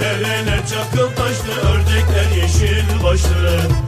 Dereler çakıl taşlı ördekler yeşil başlı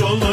sola